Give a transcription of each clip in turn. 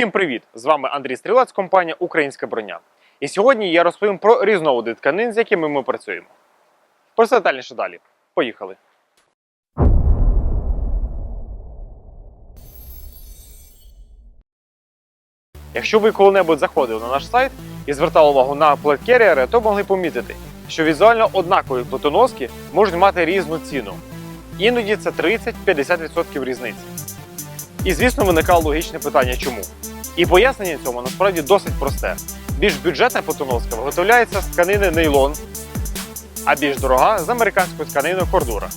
Всім привіт! З вами Андрій Стрілець, компанія Українська броня. І сьогодні я розповім про різновиди тканин, з якими ми працюємо. Про це детальніше далі. Поїхали. Якщо ви коли-небудь заходили на наш сайт і звертали увагу на плеткеріери, то могли помітити, що візуально однакові плитоноски можуть мати різну ціну. Іноді це 30-50% різниці. І звісно, виникало логічне питання, чому. І пояснення цьому насправді досить просте. Більш бюджетна плитоноска виготовляється з тканини нейлон, а більш дорога з американської тканини кордура.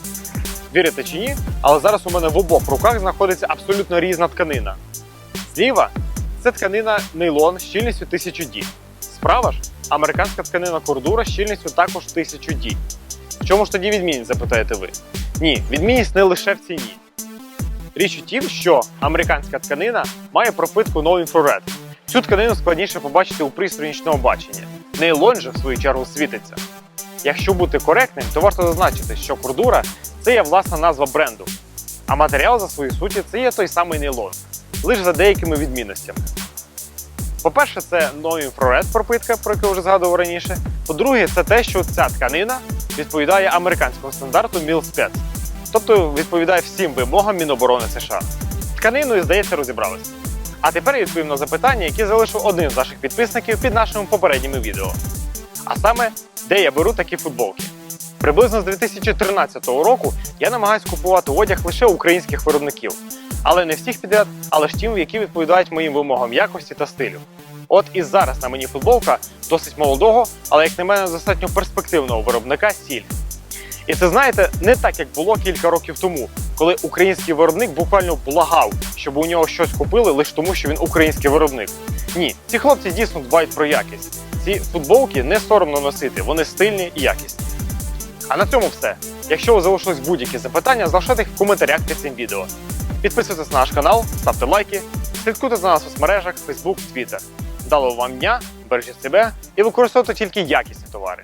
Вірите чи ні? Але зараз у мене в обох руках знаходиться абсолютно різна тканина. Зліва це тканина нейлон з щільністю 1000 ді. Справа ж американська тканина кордура з щільністю також 1000 ді. В чому ж тоді відмінність, запитаєте ви? Ні, відмінність не лише в ціні. Річ у тім, що американська тканина має пропитку No Infrared. Цю тканину складніше побачити у пристрої нічного бачення. Нейлон же, в свою чергу, світиться. Якщо бути коректним, то варто зазначити, що кордура це є власна назва бренду, а матеріал за своєю суті це є той самий нейлон, лише за деякими відмінностями. По-перше, це Infrared пропитка, про яку вже згадував раніше. По-друге, це те, що ця тканина відповідає американському стандарту MIL-SPEC, тобто відповідає всім вимогам Міноборони США. Тканиною, здається, розібралися. А тепер я відповім на запитання, які залишив один з наших підписників під нашими попередніми відео. А саме, де я беру такі футболки. Приблизно з 2013 року я намагаюся купувати одяг лише українських виробників, але не всіх підряд, але ж тим, які відповідають моїм вимогам якості та стилю. От і зараз на мені футболка досить молодого, але як на мене достатньо перспективного виробника сіль. І це знаєте, не так як було кілька років тому, коли український виробник буквально благав, щоб у нього щось купили лише тому, що він український виробник. Ні, ці хлопці дійсно дбають про якість. Ці футболки не соромно носити, вони стильні і якісні. А на цьому все. Якщо у залишились будь-які запитання, залишайте їх в коментарях під цим відео. Підписуйтесь на наш канал, ставте лайки, слідкуйте за нас у соцмережах Facebook, Twitter. Вдалого вам дня, бережіть себе і використовуйте тільки якісні товари.